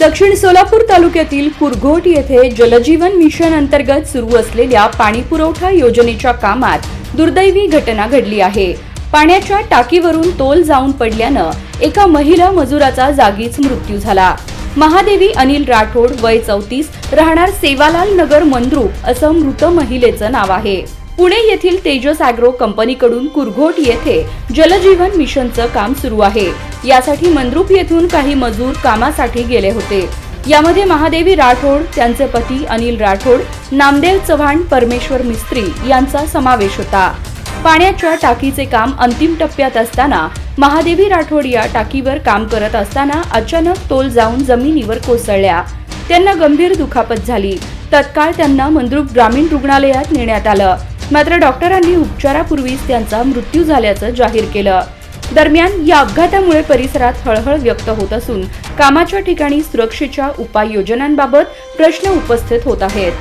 दक्षिण सोलापूर तालुक्यातील कुरघोट येथे जलजीवन मिशन अंतर्गत सुरू असलेल्या पाणीपुरवठा योजनेच्या कामात दुर्दैवी घटना घडली आहे. पाण्याच्या टाकीवरून तोल जाऊन पडल्यानं एका महिला मजुराचा जागीच मृत्यू झाला. महादेवी अनिल राठोड वय चौतीस राहणार सेवालाल नगर मंद्रुप असं मृत महिलेचं नाव आहे. पुणे येथील तेजस अॅग्रो कंपनीकडून कुरघोट येथे जलजीवन मिशनचं काम सुरू आहे. यासाठी मंद्रुप येथून काही मजूर कामासाठी गेले होते. यामध्ये महादेवी राठोड त्यांचे पती अनिल राठोड नामदेव चव्हाण परमेश्वर मिस्त्री यांचा समावेश होता. पाण्याच्या टाकीचे काम अंतिम टप्प्यात असताना महादेवी राठोड या टाकीवर काम करत असताना अचानक तोल जाऊन जमिनीवर कोसळल्या. त्यांना गंभीर दुखापत झाली. तत्काळ त्यांना मंद्रुप ग्रामीण रुग्णालयात नेण्यात आलं. मात्र डॉक्टरांनी उपचारापूर्वीच त्यांचा मृत्यू झाल्याचं जाहीर केलं. दरम्यान या अपघातामुळे परिसरात हळहळ व्यक्त होत असून कामाच्या ठिकाणी सुरक्षेच्या उपाययोजनांबाबत प्रश्न उपस्थित होत आहेत.